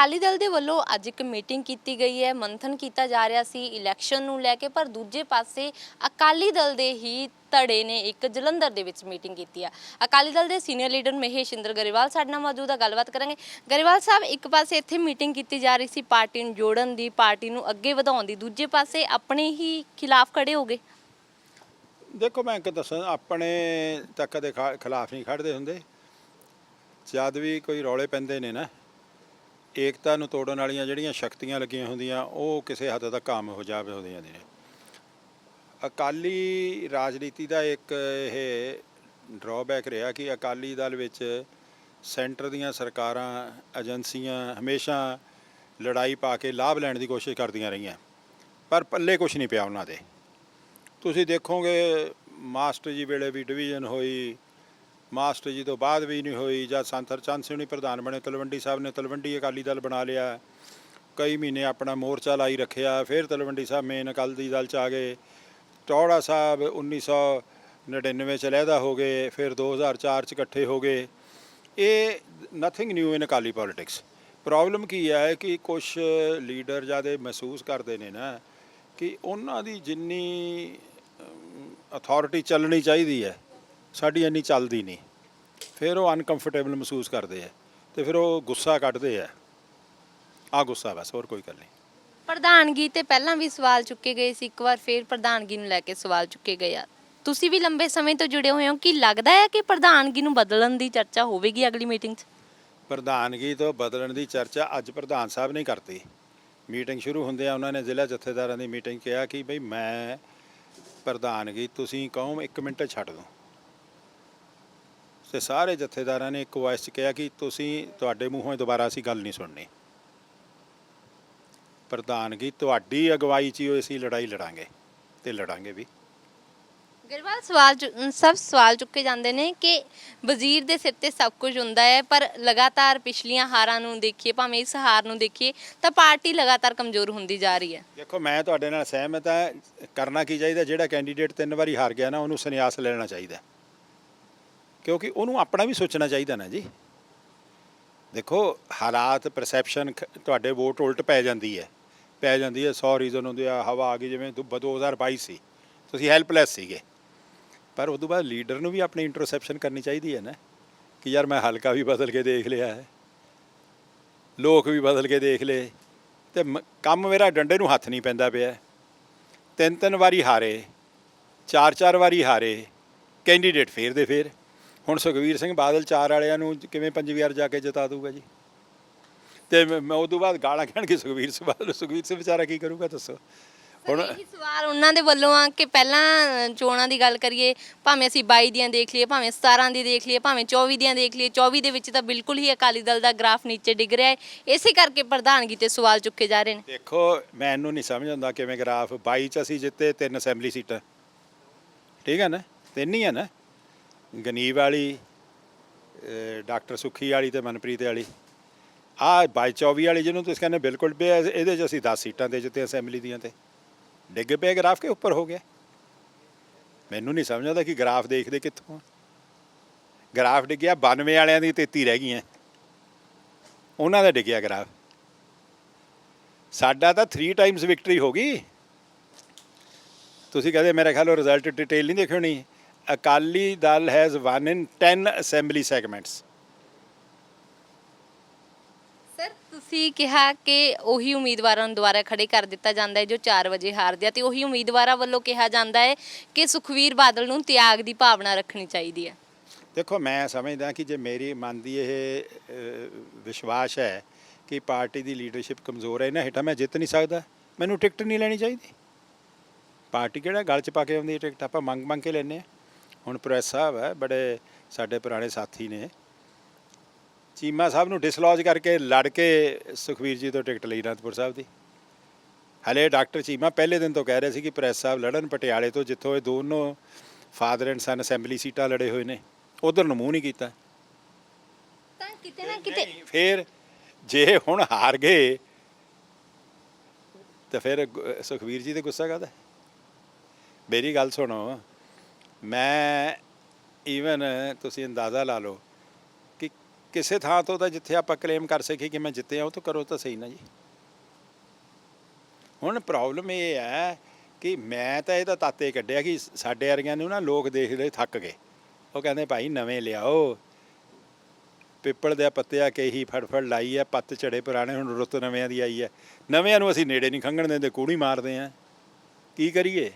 ਅਕਾਲੀ ਦਲ ਦੇ ਵੱਲੋਂ ਅੱਜ ਇੱਕ ਮੀਟਿੰਗ ਕੀਤੀ ਗਈ ਹੈ, ਮੰਥਨ ਕੀਤਾ ਜਾ ਰਿਹਾ ਸੀ ਇਲੈਕਸ਼ਨ ਨੂੰ ਲੈ ਕੇ, ਪਰ ਦੂਜੇ ਪਾਸੇ ਅਕਾਲੀ ਦਲ ਦੇ ਹੀ ਧੜੇ ਨੇ ਇੱਕ ਜਲੰਧਰ ਦੇ ਵਿੱਚ ਮੀਟਿੰਗ ਕੀਤੀ ਆ। ਅਕਾਲੀ ਦਲ ਦੇ ਸੀਨੀਅਰ ਲੀਡਰ ਮਹੇਸ਼ਿੰਦਰ ਗਰੇਵਾਲ ਸਾਡੇ ਨਾਲ ਮੌਜੂਦ ਆ, ਗੱਲਬਾਤ ਕਰਾਂਗੇ। ਗਰੇਵਾਲ ਸਾਹਿਬ, ਇੱਕ ਪਾਸੇ ਇੱਥੇ ਮੀਟਿੰਗ ਕੀਤੀ ਜਾ ਰਹੀ ਸੀ ਪਾਰਟੀ ਨੂੰ ਜੋੜਨ ਦੀ, ਪਾਰਟੀ ਨੂੰ ਅੱਗੇ ਵਧਾਉਣ ਦੀ, ਦੂਜੇ ਪਾਸੇ ਆਪਣੇ ਹੀ ਖਿਲਾਫ ਖੜੇ ਹੋ ਗਏ। ਦੇਖੋ, ਮੈਂ ਇੱਕ ਦੱਸਾਂ, ਆਪਣੇ ਤੱਕ ਦੇ ਖਿਲਾਫ ਨਹੀਂ ਖੜਦੇ ਹੁੰਦੇ। ਜਦ ਵੀ ਕੋਈ ਰੌਲੇ ਪੈਂਦੇ ਨੇ ਨਾ ਏਕਤਾ ਨੂੰ ਤੋੜਨ ਵਾਲੀਆਂ ਜਿਹੜੀਆਂ ਸ਼ਕਤੀਆਂ ਲੱਗੀਆਂ ਹੁੰਦੀਆਂ, ਉਹ ਕਿਸੇ ਹੱਦ ਤੱਕ ਕਾਮ ਹੋ ਜਾਵੇ ਹੁੰਦੀਆਂ ਨੇ। ਅਕਾਲੀ ਰਾਜਨੀਤੀ ਦਾ ਇੱਕ ਇਹ ਡਰਾਬੈਕ ਰਿਹਾ ਕਿ ਅਕਾਲੀ ਦਲ ਵਿੱਚ ਸੈਂਟਰ ਦੀਆਂ ਸਰਕਾਰਾਂ, ਏਜੰਸੀਆਂ ਹਮੇਸ਼ਾ ਲੜਾਈ ਪਾ ਕੇ ਲਾਭ ਲੈਣ ਦੀ ਕੋਸ਼ਿਸ਼ ਕਰਦੀਆਂ ਰਹੀਆਂ, ਪਰ ਪੱਲੇ ਕੁਝ ਨਹੀਂ ਪਿਆ ਉਹਨਾਂ ਦੇ। ਤੁਸੀਂ ਦੇਖੋਗੇ, ਮਾਸਟਰ ਜੀ ਵੇਲੇ ਵੀ ਡਿਵੀਜ਼ਨ ਹੋਈ ਮਾਸਟਰ ਜੀ ਤੋਂ ਬਾਅਦ ਵੀ ਨਹੀਂ ਹੋਈ ਜਾਂ ਸੰਤ ਹਰਚੰਦ ਸਿੰਘ ਨੇ ਪ੍ਰਧਾਨ ਬਣੇ, ਤਲਵੰਡੀ ਸਾਹਿਬ ਨੇ ਤਲਵੰਡੀ ਅਕਾਲੀ ਦਲ ਬਣਾ ਲਿਆ। ਕਈ ਮਹੀਨੇ ਆਪਣਾ ਮੋਰਚਾ ਲਾਈ ਰੱਖਿਆ, ਫਿਰ ਤਲਵੰਡੀ ਸਾਹਿਬ ਮੇਨ ਅਕਾਲੀ ਦਲ ਚ ਆ ਗਏ। ਟੌੜਾ ਸਾਹਿਬ 1999 ਚ ਲਹਿਦਾ ਹੋ ਗਏ, ਫਿਰ 2004 ਚ ਇਕੱਠੇ ਹੋ ਗਏ। ਇਹ nothing new in Akali politics problem ਕੀ ਹੈ ਕਿ ਕੁਝ ਲੀਡਰ ਜ਼ਿਆਦਾ ਮਹਿਸੂਸ ਕਰਦੇ ਨੇ ਨਾ ਕਿ ਉਹਨਾਂ ਦੀ ਜਿੰਨੀ ਅਥਾਰਟੀ ਚੱਲਣੀ ਚਾਹੀਦੀ ਹੈ। ਸਾਡੀ ਇੰਨੀ ਚੱਲਦੀ ਨਹੀਂ। ਫਿਰ ਉਹ ਅਨਕੰਫਰਟੇਬਲ ਮਹਿਸੂਸ ਕਰਦੇ ਆ ਤੇ ਫਿਰ ਉਹ ਗੁੱਸਾ ਕੱਢਦੇ ਆ। ਆ ਗੁੱਸਾ ਬਸ ਹੋਰ ਕੋਈ ਗੱਲ ਨਹੀਂ। ਪ੍ਰਧਾਨਗੀ ਤੇ ਪਹਿਲਾਂ ਵੀ ਸਵਾਲ ਚੁੱਕੇ ਗਏ ਸੀ ਇੱਕ ਵਾਰ ਫੇਰ ਪ੍ਰਧਾਨਗੀ ਨੂੰ ਲੈ ਕੇ ਸਵਾਲ ਚੁੱਕੇ ਗਏ ਆ। ਤੁਸੀਂ ਵੀ ਲੰਬੇ ਸਮੇਂ ਤੋਂ ਜੁੜੇ ਹੋਏ ਹੋ ਕੀ ਲੱਗਦਾ ਹੈ ਕਿ ਪ੍ਰਧਾਨਗੀ ਨੂੰ ਬਦਲਣ ਦੀ ਚਰਚਾ ਹੋਵੇਗੀ ਅਗਲੀ ਮੀਟਿੰਗ 'ਚ? ਪ੍ਰਧਾਨਗੀ ਤੋਂ ਬਦਲਣ ਦੀ ਚਰਚਾ ਅੱਜ ਪ੍ਰਧਾਨ ਸਾਹਿਬ ਨੇ ਕਰਤੀ। ਮੀਟਿੰਗ ਸ਼ੁਰੂ ਹੁੰਦਿਆਂ ਉਹਨਾਂ ਨੇ ਜ਼ਿਲ੍ਹਾ ਜਥੇਦਾਰਾਂ ਦੀ ਮੀਟਿੰਗ ਕਿਹਾ ਕਿ ਭਈ ਮੈਂ ਪ੍ਰਧਾਨਗੀ ਤੁਸੀਂ ਕਹੋ 1 ਮਿੰਟ ਛੱਡ ਦਿਓ। ਤੇ ਸਾਰੇ ਜਥੇਦਾਰਾਂ ਨੇ ਇੱਕ ਵਾਇਸ ਚ ਕਿਹਾ ਕਿ ਤੁਸੀਂ ਤੁਹਾਡੇ ਮੂੰਹੋਂ ਦੁਬਾਰਾ ਅਸੀਂ ਗੱਲ ਨਹੀਂ ਸੁਣਨੀ। ਪ੍ਰਧਾਨਗੀ ਤੁਹਾਡੀ ਅਗਵਾਈ 'ਚ ਹੀ ਅਸੀਂ ਲੜਾਈ ਲੜਾਂਗੇ ਤੇ ਲੜਾਂਗੇ ਵੀ। ਗਰਵਾਲ ਸਵਾਲ ਸਭ ਸਵਾਲ ਚੁੱਕੇ ਜਾਂਦੇ ਨੇ ਕਿ ਵਜ਼ੀਰ ਦੇ ਸਿਰ ਤੇ ਸਭ ਕੁਝ ਹੁੰਦਾ ਹੈ ਪਰ ਲਗਾਤਾਰ ਪਿਛਲੀਆਂ ਹਾਰਾਂ ਨੂੰ ਦੇਖੀਏ ਭਾਵੇਂ ਇਸ ਹਾਰ ਨੂੰ ਦੇਖੀਏ ਤਾਂ ਪਾਰਟੀ ਲਗਾਤਾਰ ਕਮਜ਼ੋਰ ਹੁੰਦੀ ਜਾ ਰਹੀ ਹੈ। ਦੇਖੋ ਮੈਂ ਤੁਹਾਡੇ ਨਾਲ ਸਹਿਮਤ ਹਾਂ। ਕਰਨਾ ਕੀ ਚਾਹੀਦਾ? ਜਿਹੜਾ ਕੈਂਡੀਡੇਟ ਤਿੰਨ ਵਾਰੀ ਹਾਰ ਗਿਆ ਨਾ ਉਹਨੂੰ ਸੰਨਿਆਸ ਲੈਣਾ ਚਾਹੀਦਾ। ਕਿਉਂਕਿ ਉਹਨੂੰ ਆਪਣਾ ਵੀ ਸੋਚਣਾ ਚਾਹੀਦਾ ਨਾ ਜੀ। ਦੇਖੋ, ਹਾਲਾਤ ਪਰਸੈਪਸ਼ਨ ਤੁਹਾਡੇ ਵੋਟ ਉਲਟ ਪੈ ਜਾਂਦੀ ਹੈ। ਪੈ ਜਾਂਦੀ ਹੈ 100 ਰੀਜ਼ਨ ਹੁੰਦੇ ਆ, ਹਵਾ ਆ ਗਈ, ਜਿਵੇਂ ਦੋ- 2022 ਸੀ। ਤੁਸੀਂ ਹੈਲਪਲੈਸ ਸੀਗੇ। ਪਰ ਉਦੋਂ ਬਾਅਦ ਲੀਡਰ ਨੂੰ ਵੀ ਆਪਣੀ ਇੰਟਰਸੈਪਸ਼ਨ ਕਰਨੀ ਚਾਹੀਦੀ ਹੈ ਨਾ, ਕਿ ਯਾਰ ਮੈਂ ਹਲਕਾ ਵੀ ਬਦਲ ਕੇ ਦੇਖ ਲਿਆ ਹੈ, ਲੋਕ ਵੀ ਬਦਲ ਕੇ ਦੇਖ ਲਏ, ਤੇ ਮ- ਕੰਮ ਮੇਰਾ ਡੰਡੇ ਨੂੰ ਹੱਥ ਨਹੀਂ ਪੈਂਦਾ ਪਿਆ। ਤਿੰਨ ਤਿੰਨ ਵਾਰੀ ਹਾਰੇ ਚਾਰ ਚਾਰ ਵਾਰੀ ਹਾਰੇ ਕੈਂਡੀਡੇਟ ਫੇਰ ਦੇ ਫੇਰ। ਹੁਣ ਸੁਖਵੀਰ ਸਿੰਘ ਬਾਦਲ ਚਾਰ ਵਾਲਿਆਂ ਨੂੰ ਕਿਵੇਂ ਪੰਜਵੀਂ ਵਾਰ ਜਾ ਕੇ ਜਿਤਾ ਦੂਗਾ ਜੀ? ਤੇ ਮੈਂ ਮੈਂ ਉਦੋਂ ਬਾਅਦ ਗਾਲਾਂ ਕਹਿਣਗੇ ਸੁਖਵੀਰ ਸਿੰਘ ਬਾਦਲ ਸੁਖਵੀਰ ਸਿੰਘ ਵਿਚਾਰਾ ਕੀ ਕਰੂਗਾ ਦੱਸੋ? ਹੁਣ ਇਹੀ ਸਵਾਲ ਉਹਨਾਂ ਦੇ ਵੱਲੋਂ ਆ ਕਿ ਪਹਿਲਾਂ ਚੋਣਾਂ ਦੀ ਗੱਲ ਕਰੀਏ ਭਾਵੇਂ ਅਸੀਂ 22 ਦੀਆਂ ਦੇਖ ਲਈਏ ਭਾਵੇਂ 17 ਦੀ ਦੇਖ ਲਈਏ ਭਾਵੇਂ 24 ਦੀਆਂ ਦੇਖ ਲਈਏ 24 ਦੇ ਵਿੱਚ ਤਾਂ ਬਿਲਕੁਲ ਹੀ ਅਕਾਲੀ ਦਲ ਦਾ ਗ੍ਰਾਫ ਨੀਚੇ ਡਿੱਗ ਰਿਹਾ ਹੈ। ਇਸੇ ਕਰਕੇ ਪ੍ਰਧਾਨਗੀ ਤੇ ਸਵਾਲ ਚੁੱਕੇ ਜਾ ਰਹੇ ਨੇ। ਦੇਖੋ ਮੈਨੂੰ ਨਹੀਂ ਸਮਝ ਆਉਂਦਾ ਕਿਵੇਂ ਗ੍ਰਾਫ 22 ਚ ਅਸੀਂ ਜਿੱਤੇ ਤਿੰਨ ਅਸੈਂਬਲੀ ਸੀਟਾਂ। ਠੀਕ ਹੈ ਨਾ? ਤਿੰਨ ਹੀ ਹੈ ਨਾ? ਗਨੀਵ ਵਾਲੀ ਡਾਕਟਰ ਸੁਖੀ ਵਾਲੀ ਤੇ ਮਨਪ੍ਰੀਤ ਵਾਲੀ। ਆ 22 24 ਵਾਲੀ ਜਿਹਨੂੰ ਤੁਸੀਂ ਕਹਿੰਦੇ ਬਿਲਕੁਲ ਪਿਆ ਇਹਦੇ ਚ ਅਸੀਂ 10 ਸੀਟਾਂ ਦੇ ਜਿੱਤੇ ਅਸੈਂਬਲੀ ਦੀਆਂ ਤੇ। ਡਿੱਗ ਪਿਆ ਗ੍ਰਾਫ ਕੇ ਉੱਪਰ ਹੋ ਗਿਆ। ਮੈਨੂੰ ਨਹੀਂ ਸਮਝ ਆਉਂਦਾ ਕਿ ਗ੍ਰਾਫ ਦੇਖਦੇ ਕਿੱਥੋਂ ਆ। ਗ੍ਰਾਫ ਡਿੱਗਿਆ 92 ਵਾਲਿਆਂ ਦੀ 33 ਰਹਿ ਗਈਆਂ। ਉਹਨਾਂ ਦਾ ਡਿੱਗਿਆ ਗ੍ਰਾਫ। ਸਾਡਾ ਤਾਂ 3 ਟਾਈਮਸ ਵਿਕਟਰੀ ਹੋ ਗਈ। ਤੁਸੀਂ ਕਹਦੇ ਮੇਰੇ ਖਿਆਲ ਉਹ ਰਿਜ਼ਲਟ ਡਿਟੇਲ ਨਹੀਂ ਦੇਖਿਓ ਨਹੀਂ Akali Dal has one in 10 assembly segments sir ਤੁਸੀਂ ਕਿਹਾ ਕਿ ਉਹੀ ਉਮੀਦਵਾਰਾਂ ਨੂੰ ਦੁਬਾਰਾ ਖੜੇ ਕਰ ਦਿੱਤਾ ਜਾਂਦਾ ਹੈ ਜੋ 4 ਵਜੇ ਹਾਰਦੇ ਆ ਤੇ ਉਹੀ ਉਮੀਦਵਾਰਾਂ ਵੱਲੋਂ ਕਿਹਾ ਜਾਂਦਾ ਹੈ ਕਿ ਸੁਖਵੀਰ ਬਾਦਲ ਨੂੰ ਤਿਆਗ ਦੀ ਭਾਵਨਾ ਰੱਖਣੀ ਚਾਹੀਦੀ ਹੈ। ਦੇਖੋ ਮੈਂ ਸਮਝਦਾ ਕਿ ਜੇ ਮੇਰੀ ਮਨ ਦੀ ਇਹ ਵਿਸ਼ਵਾਸ ਹੈ ਕਿ ਪਾਰਟੀ ਦੀ ਲੀਡਰਸ਼ਿਪ ਕਮਜ਼ੋਰ ਹੈ ਇਹਨਾਂ ਹੇਠਾਂ ਮੈਂ ਜਿੱਤ ਨਹੀਂ ਸਕਦਾ। ਮੈਨੂੰ ਟਿਕਟ ਨਹੀਂ ਲੈਣੀ ਚਾਹੀਦੀ। ਪਾਰਟੀ ਕਿਹੜਾ ਗਲ 'ਚ ਪਾ ਕੇ ਆਉਂਦੀ ਹੈ ਟਿਕਟ? ਆਪਾਂ ਮੰਗ ਮੰਗ ਕੇ ਲੈਂਦੇ ਹਾਂ। ਹੁਣ ਪ੍ਰੈਸ ਸਾਹਿਬ ਹੈ ਬੜੇ ਸਾਡੇ ਪੁਰਾਣੇ ਸਾਥੀ ਨੇ। ਚੀਮਾ ਸਾਹਿਬ ਨੂੰ ਡਿਸਲੌਜ ਕਰਕੇ ਲੜ ਕੇ ਸੁਖਵੀਰ ਜੀ ਤੋਂ ਟਿਕਟ ਲਈ ਅਨੰਦਪੁਰ ਸਾਹਿਬ ਦੀ। ਹਲੇ ਡਾਕਟਰ ਚੀਮਾ ਪਹਿਲੇ ਦਿਨ ਤੋਂ ਕਹਿ ਰਹੇ ਸੀ ਕਿ ਪ੍ਰੈਸ ਸਾਹਿਬ ਲੜਨ ਪਟਿਆਲੇ ਤੋਂ ਜਿੱਥੋਂ ਇਹ ਦੋਨੋਂ ਫਾਦਰ ਐਂਡ ਸਨ ਅਸੈਂਬਲੀ ਸੀਟਾਂ ਲੜੇ ਹੋਏ ਨੇ। ਉਧਰ ਨੂੰ ਮੂੰਹ ਨਹੀਂ ਕੀਤਾ। ਤਾਂ ਕਿਤੇ ਨਾ ਕਿਤੇ ਫਿਰ ਜੇ ਹੁਣ ਹਾਰ ਗਏ ਤਾਂ ਫਿਰ ਸੁਖਵੀਰ ਜੀ ਤੇ ਗੁੱਸਾ ਕਾਹਦਾ? ਮੇਰੀ ਗੱਲ ਸੁਣੋ। ਮੈਂ ਈਵਨ ਤੁਸੀਂ ਅੰਦਾਜ਼ਾ ਲਾ ਲਓ ਕਿ ਕਿਸੇ ਥਾਂ ਤੋਂ ਤਾਂ ਜਿੱਥੇ ਆਪਾਂ ਕਲੇਮ ਕਰ ਸਕੀਏ ਕਿ ਮੈਂ ਜਿੱਤਿਆ, ਉਹ ਤਾਂ ਕਰੋ ਤਾਂ ਸਹੀ ਨਾ ਜੀ। ਹੁਣ ਪ੍ਰੋਬਲਮ ਇਹ ਹੈ ਕਿ ਮੈਂ ਤਾਂ ਇਹਦਾ ਤਾਤੇ ਕੱਢਿਆ ਕਿ ਸਾਡੇ ਵਰਗਿਆਂ ਨੂੰ ਨਾ ਲੋਕ ਦੇਖਦੇ ਥੱਕ ਗਏ। ਉਹ ਕਹਿੰਦੇ, ਭਾਈ ਨਵੇਂ ਲਿਆਓ। ਪਿੱਪਲ ਦੇ ਪੱਤਿਆ ਕਹੀ ਫੜਫੜ ਲਾਈ ਹੈ, ਪੱਤ ਝੜੇ ਪੁਰਾਣੇ, ਹੁਣ ਰੁੱਤ ਨਵਿਆਂ ਦੀ ਆਈ ਹੈ। ਨਵਿਆਂ ਨੂੰ ਅਸੀਂ ਨੇੜੇ ਨਹੀਂ ਖੰਘਣ ਦਿੰਦੇ ਕੂੜੀ ਮਾਰਦੇ ਆ ਕੀ ਕਰੀਏ?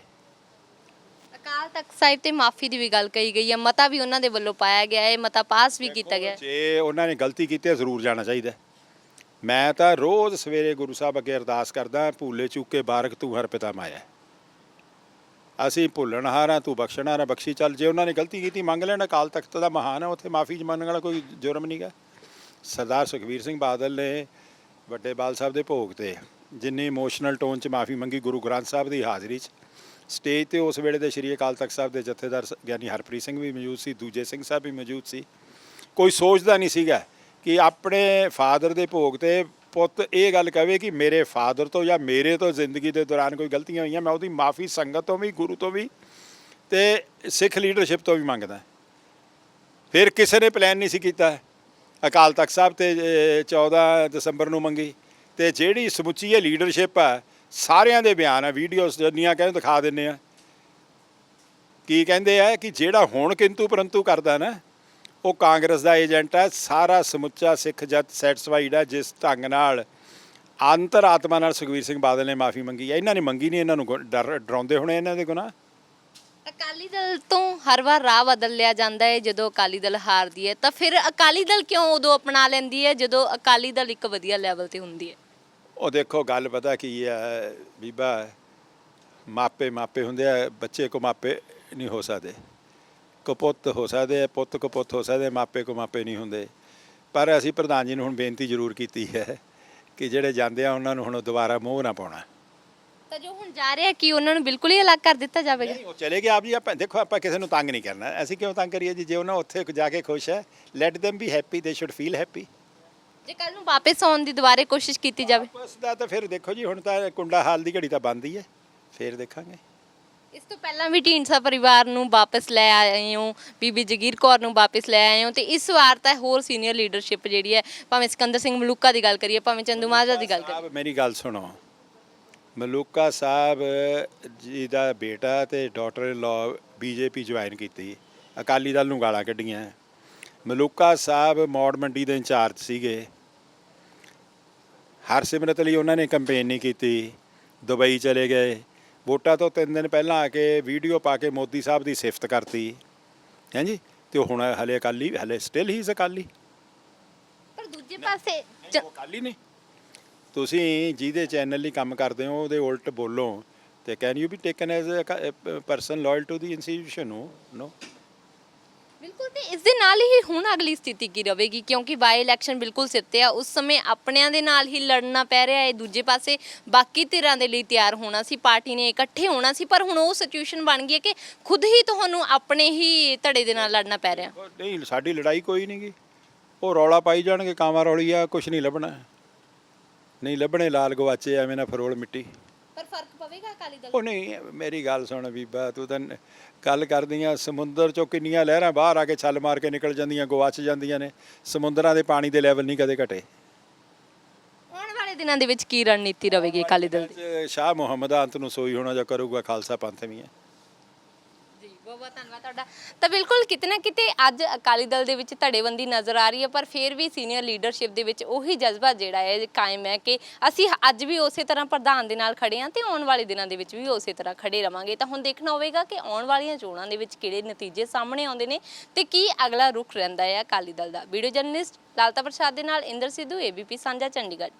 ਤਖਤ ਸਾਹਿਬ ਤੇ ਮਾਫੀ ਦੀ ਵੀ ਗੱਲ ਕਹੀ ਗਈ ਹੈ ਮਤਾ ਵੀ ਉਹਨਾਂ ਦੇ ਵੱਲੋਂ ਪਾਇਆ ਗਿਆ ਹੈ ਮਤਾ ਪਾਸ ਵੀ ਕੀਤਾ ਗਿਆ ਹੈ। ਜੇ ਉਹਨਾਂ ਨੇ ਗਲਤੀ ਕੀਤੀ ਹੈ ਜ਼ਰੂਰ ਜਾਣਾ ਚਾਹੀਦਾ ਹੈ। ਮੈਂ ਤਾਂ ਰੋਜ਼ ਸਵੇਰੇ ਗੁਰੂ ਸਾਹਿਬ ਅੱਗੇ ਅਰਦਾਸ ਕਰਦਾ ਭੂਲੇ ਚੁੱਕੇ ਬਾਰਕ ਤੂੰ ਹਰ ਪਿਤਾ ਮਾਇਆ ਅਸੀਂ ਭੁੱਲਣਹਾਰ ਹਾਂ ਤੂੰ ਬਖਸ਼ਣਹਾਰ ਹੈ ਬਖਸ਼ੀ ਚੱਲ ਜੇ ਉਹਨਾਂ ਨੇ ਗਲਤੀ ਕੀਤੀ ਮੰਗ ਲੈਣ ਅਕਾਲ ਤਖਤ ਦਾ ਮਹਾਨ ਹੈ ਉੱਥੇ ਮਾਫੀ ਮੰਗਣ ਵਾਲਾ ਕੋਈ ਜੁਰਮ ਨਹੀਂਗਾ ਸਰਦਾਰ ਸੁਖਬੀਰ ਸਿੰਘ ਬਾਦਲ ਨੇ ਵੱਡੇ ਬਾਲ ਸਾਹਿਬ ਦੇ ਭੋਗ ਤੇ ਜਿੰਨੀ ਇਮੋਸ਼ਨਲ ਟੋਨ ਚ ਮਾਫੀ ਮੰਗੀ ਗੁਰੂ ਗ੍ਰੰਥ ਸਾਹਿਬ ਦੀ ਹਾਜ਼ਰੀ ਚ ਸਟੇਜ ਤੇ ਉਸ ਵੇਲੇ ਦੇ ਸ਼੍ਰੀ ਅਕਾਲ ਤਖਤ ਸਾਹਿਬ ਦੇ ਜਥੇਦਾਰ ਗਿਆਨੀ ਹਰਪ੍ਰੀਤ ਸਿੰਘ ਵੀ ਮੌਜੂਦ ਸੀ ਦੂਜੇ ਸਿੰਘ ਸਾਹਿਬ ਵੀ ਮੌਜੂਦ ਸੀ। ਕੋਈ ਸੋਚਦਾ ਨਹੀਂ ਸੀਗਾ ਕਿ ਆਪਣੇ ਫਾਦਰ ਦੇ ਭੋਗ ਤੇ ਪੁੱਤ ਇਹ ਗੱਲ ਕਵੇ ਕਿ ਮੇਰੇ ਫਾਦਰ ਤੋਂ ਜਾਂ ਮੇਰੇ ਤੋਂ ਜ਼ਿੰਦਗੀ ਦੇ ਦੌਰਾਨ ਕੋਈ ਗਲਤੀਆਂ ਹੋਈਆਂ ਮੈਂ ਉਹਦੀ ਮਾਫੀ ਸੰਗਤ ਤੋਂ ਵੀ ਗੁਰੂ ਤੋਂ ਵੀ ਤੇ ਸਿੱਖ ਲੀਡਰਸ਼ਿਪ ਤੋਂ ਵੀ ਮੰਗਦਾ। ਫਿਰ ਕਿਸੇ ਨੇ ਪਲਾਨ ਨਹੀਂ ਸੀ ਕੀਤਾ। ਅਕਾਲ ਤਖਤ ਸਾਹਿਬ ਤੇ ਅਹ, 14 ਦਸੰਬਰ ਨੂੰ ਮੰਗੀ ਤੇ ਜਿਹੜੀ ਸਮੁੱਚੀ ਇਹ ਲੀਡਰਸ਼ਿਪ ਆ ਸਾਰਿਆਂ ਦੇ ਬਿਆਨ ਆ ਵੀਡੀਓਜ਼ ਜਿੰਨੀਆਂ ਕਹਿੰਦੇ ਦਿਖਾ ਦਿੰਨੇ ਆ। ਕੀ ਕਹਿੰਦੇ ਆ ਕਿ ਜਿਹੜਾ ਹੁਣ ਕਿੰਤੂ ਪਰੰਤੂ ਕਰਦਾ ਨਾ, ਉਹ ਕਾਂਗਰਸ ਦਾ ਏਜੰਟ ਹੈ ਸਾਰਾ ਸਮੁੱਚਾ ਸਿੱਖ ਜੱਟ ਸੈਟੀਸਫਾਈਡ ਹੈ ਜਿਸ ਢੰਗ ਨਾਲ ਅੰਤਰਾਤਮਾ ਨਾਲ ਸੁਖਵੀਰ ਸਿੰਘ ਬਾਦਲ ਨੇ ਮਾਫੀ ਮੰਗੀ ਹੈ ਇਹਨਾਂ ਨੇ ਮੰਗੀ ਨਹੀਂ, ਇਹਨਾਂ ਨੂੰ ਡਰ, ਡਰਾਉਂਦੇ ਹੋਣੇ ਇਹਨਾਂ ਦੇ ਗੁਨਾਹ? ਅਕਾਲੀ ਦਲ ਤੋਂ ਹਰ ਵਾਰ ਰਾਹ ਬਦਲ ਲਿਆ ਜਾਂਦਾ ਹੈ ਜਦੋਂ ਅਕਾਲੀ ਦਲ ਹਾਰਦੀ ਹੈ ਤਾਂ ਫਿਰ ਅਕਾਲੀ ਦਲ ਕਿਉਂ ਉਦੋਂ ਅਪਣਾ ਲੈਂਦੀ ਹੈ ਜਦੋਂ ਅਕਾਲੀ ਦਲ ਇੱਕ ਵਧੀਆ ਲੈਵਲ ਤੇ ਹੁੰਦੀ ਹੈ ਉਹ ਦੇਖੋ ਗੱਲ ਪਤਾ ਕੀ ਹੈ ਬੀਬਾ ਮਾਪੇ ਮਾਪੇ ਹੁੰਦੇ ਆ ਬੱਚੇ ਕੋ ਮਾਪੇ ਨਹੀਂ ਹੋ ਸਕਦੇ। ਕਪੁੱਤ ਹੋ ਸਕਦੇ ਆ, ਪੁੱਤ ਕਪੁੱਤ ਹੋ ਸਕਦੇ ਆ, ਮਾਪੇ ਕੋ ਮਾਪੇ ਨਹੀਂ ਹੁੰਦੇ। ਪਰ ਅਸੀਂ ਪ੍ਰਧਾਨ ਜੀ ਨੂੰ ਹੁਣ ਬੇਨਤੀ ਜ਼ਰੂਰ ਕੀਤੀ ਹੈ ਕਿ ਜਿਹੜੇ ਜਾਂਦੇ ਆ ਉਹਨਾਂ ਨੂੰ ਹੁਣ ਦੁਬਾਰਾ ਮੋਹ ਨਾ ਪਾਉਣਾ। ਤਾਂ ਜੋ ਹੁਣ ਜਾ ਰਿਹਾ ਕਿ ਉਹਨਾਂ ਨੂੰ ਬਿਲਕੁਲ ਹੀ ਅਲੱਗ ਕਰ ਦਿੱਤਾ ਜਾਵੇਗਾ। ਨਹੀਂ ਉਹ ਚਲੇ ਗਏ ਆਪ ਜੀ ਆਪਾਂ ਦੇਖੋ ਆਪਾਂ ਕਿਸੇ ਨੂੰ ਤੰਗ ਨਹੀਂ ਕਰਨਾ। ਅਸੀਂ ਕਿਉਂ ਤੰਗ ਕਰੀਏ ਜੀ? ਜੇ ਉਹਨਾਂ ਉੱਥੇ ਜਾ ਕੇ ਖੁਸ਼ ਹੈ let them be happy they should feel happy ਜੇ ਕੱਲ ਨੂੰ ਵਾਪਸ ਆਉਣ ਦੀ ਦੁਬਾਰੇ ਕੋਸ਼ਿਸ਼ ਕੀਤੀ ਜਾਵੇ। ਬਸ ਦਾ ਤਾਂ ਫਿਰ ਦੇਖੋ ਜੀ ਹੁਣ ਤਾਂ ਕੁੰਡਾ ਹਾਲ ਦੀ ਘੜੀ ਤਾਂ ਬੰਦ ਹੀ ਹੈ। ਫਿਰ ਦੇਖਾਂਗੇ। ਇਸ ਤੋਂ ਪਹਿਲਾਂ ਵੀ ਢੀਂਡਸਾ ਪਰਿਵਾਰ ਨੂੰ ਵਾਪਸ ਲੈ ਆਏ ਹੋ ਬੀਬੀ ਜਗੀਰ ਕੌਰ ਨੂੰ ਵਾਪਸ ਲੈ ਆਏ ਹੋ ਤੇ ਇਸ ਵਾਰ ਤਾਂ ਹੋਰ ਸੀਨੀਅਰ ਲੀਡਰਸ਼ਿਪ ਜਿਹੜੀ ਹੈ ਭਾਵੇਂ ਸਿਕੰਦਰ ਸਿੰਘ ਮਲੂਕਾ ਦੀ ਗੱਲ ਕਰੀਏ ਭਾਵੇਂ ਚੰਦੂ ਮਾਜਰਾ ਦੀ ਗੱਲ ਕਰੀਏ। ਸਾਹਿਬ ਮੇਰੀ ਗੱਲ ਸੁਣੋ। ਮਲੂਕਾ ਸਾਹਿਬ ਜੀ ਦਾ ਬੇਟਾ ਤੇ ਡਾਟਰ ਇਨ ਲਾ ਬੀਜੇਪੀ ਜੁਆਇਨ ਕੀਤੀ। ਅਕਾਲੀ ਦਲ ਨੂੰ ਗਾਲਾਂ ਕੱਢੀਆਂ। ਮਲੂਕਾ ਸਾਹਿਬ ਮੌੜ ਮੰਡੀ ਦੇ ਇੰਚਾਰਜ ਸੀਗੇ। ਹਰਸਿਮਰਤ ਲਈ ਉਹਨਾਂ ਨੇ ਕੰਪੇਨ ਨਹੀਂ ਕੀਤੀ। ਦੁਬਈ ਚਲੇ ਗਏ। ਵੋਟਾਂ ਤੋਂ ਤਿੰਨ ਦਿਨ ਪਹਿਲਾਂ ਆ ਕੇ ਵੀਡੀਓ ਪਾ ਕੇ ਮੋਦੀ ਸਾਹਿਬ ਦੀ ਸਿਫਤ ਕਰਤੀ। ਹਾਂਜੀ ਤੇ ਹੁਣ ਹਲੇ ਅਕਾਲੀ ਹਲੇ ਸਟਿਲ ਹੀ ਅਕਾਲੀ। ਪਰ ਦੂਜੇ ਪਾਸੇ ਨਹੀਂ, ਉਹ ਅਕਾਲੀ ਨੇ। ਤੁਸੀਂ ਜਿਹਦੇ ਚੈਨਲ ਲਈ ਕੰਮ ਕਰਦੇ ਹੋ ਉਹਦੇ ਉਲਟ ਬੋਲੋ ਤੇ can you be taken as a person loyal to the institution no no ਬਿਲਕੁਲ ਤੇ ਇਸ ਦੇ ਨਾਲ ਹੀ ਹੁਣ ਅਗਲੀ ਸਥਿਤੀ ਕੀ ਰਹੇਗੀ? ਕਿਉਂਕਿ ਬਾਈ ਇਲੈਕਸ਼ਨ ਬਿਲਕੁਲ ਸਿਰ ਤੇ ਆ, ਉਸ ਸਮੇਂ ਆਪਣਿਆਂ ਦੇ ਨਾਲ ਹੀ ਲੜਨਾ ਪੈ ਰਿਹਾ ਹੈ, ਦੂਜੇ ਪਾਸੇ ਬਾਕੀ ਧਿਰਾਂ ਦੇ ਲਈ ਤਿਆਰ ਹੋਣਾ ਸੀ, ਪਾਰਟੀ ਨੇ ਇਕੱਠੇ ਹੋਣਾ ਸੀ, ਪਰ ਹੁਣ ਉਹ ਸਿਚੁਏਸ਼ਨ ਬਣ ਗਈ ਹੈ ਕਿ ਖੁਦ ਹੀ ਤੁਹਾਨੂੰ ਆਪਣੇ ਹੀ ਧੜੇ ਦੇ ਨਾਲ ਲੜਨਾ ਪੈ ਰਿਹਾ। ਉਹ ਨਹੀਂ, ਸਾਡੀ ਲੜਾਈ ਕੋਈ ਨਹੀਂਗੀ ਉਹ ਰੌਲਾ ਪਾਈ ਜਾਣਗੇ ਕਾਮਾ ਰੌਲੀ ਆ ਕੁਝ ਨਹੀਂ ਲੱਭਣਾ। ਨਹੀਂ ਲੱਭਣੇ ਲਾਲ ਗਵਾਚੇ, ਐਵੇਂ ਨਾ ਫਰੋਲ ਮਿੱਟੀ। ਪਰ ਫ਼ਰਕ ਪਵੇਗਾ ਅਕਾਲੀ ਦਲ ਉਹ ਨਹੀਂ ਮੇਰੀ ਗੱਲ ਸੁਣ ਬੀਬਾ ਤੂੰ ਤਾਂ ਗੱਲ ਕਰਦੀਆਂ ਸਮੁੰਦਰ ਚੋਂ ਕਿੰਨੀਆਂ ਲਹਿਰਾਂ ਬਾਹਰ ਆ ਕੇ ਛੱਲ ਮਾਰ ਕੇ ਨਿਕਲ ਜਾਂਦੀਆਂ ਗਵਾਚ ਜਾਂਦੀਆਂ ਨੇ ਸਮੁੰਦਰਾਂ ਦੇ ਪਾਣੀ ਦੇ ਲੈਵਲ ਨਹੀਂ ਕਦੇ ਘਟੇ। ਆਉਣ ਵਾਲੇ ਦਿਨਾਂ ਦੇ ਵਿੱਚ ਕੀ ਰਣਨੀਤੀ ਰਹੇਗੀ ਅਕਾਲੀ ਦਲ ਦੀ? ਸ਼ਾਹ ਮੁਹੰਮਦ ਅੰਤ ਨੂੰ ਸੋਈ ਹੋਣਾ ਜਾਂ ਕਰੂਗਾ ਖਾਲਸਾ ਪੰਥ ਵੀ ਹੈ। ਬਹੁਤ ਬਹੁਤ ਧੰਨਵਾਦ ਤੁਹਾਡਾ। ਤਾਂ ਬਿਲਕੁਲ ਕਿਤੇ ਕਿਤੇ ਅੱਜ ਅਕਾਲੀ ਦਲ ਦੇ ਵਿੱਚ ਧੜੇਬੰਦੀ ਨਜ਼ਰ ਆ ਰਹੀ ਹੈ, ਪਰ ਫਿਰ ਵੀ ਸੀਨੀਅਰ ਲੀਡਰਸ਼ਿਪ ਦੇ ਵਿੱਚ ਉਹੀ ਜਜ਼ਬਾ ਜਿਹੜਾ ਹੈ ਕਾਇਮ ਹੈ ਕਿ ਅਸੀਂ ਅੱਜ ਵੀ ਉਸੇ ਤਰ੍ਹਾਂ ਪ੍ਰਧਾਨ ਦੇ ਨਾਲ ਖੜੇ ਹਾਂ ਤੇ ਆਉਣ ਵਾਲੇ ਦਿਨਾਂ ਦੇ ਵਿੱਚ ਵੀ ਉਸੇ ਤਰ੍ਹਾਂ ਖੜੇ ਰਵਾਂਗੇ। ਤਾਂ ਹੁਣ ਦੇਖਣਾ ਹੋਵੇਗਾ ਕਿ ਆਉਣ ਵਾਲੀਆਂ ਚੋਣਾਂ ਦੇ ਵਿੱਚ ਕਿਹੜੇ ਨਤੀਜੇ ਸਾਹਮਣੇ ਆਉਂਦੇ ਨੇ ਤੇ ਕੀ ਅਗਲਾ ਰੁਖ ਰਹਿੰਦਾ ਹੈ ਅਕਾਲੀ ਦਲ ਦਾ। ਵੀਡੀਓ ਜਰਨਲਿਸਟ ਲਾਲਤਾ ਪ੍ਰਸਾਦ ਦੇ ਨਾਲ ਇੰਦਰ ਸਿੱਧੂ ਏਬੀਪੀ ਸਾਂਝਾ ਚੰਡੀਗੜ੍ਹ।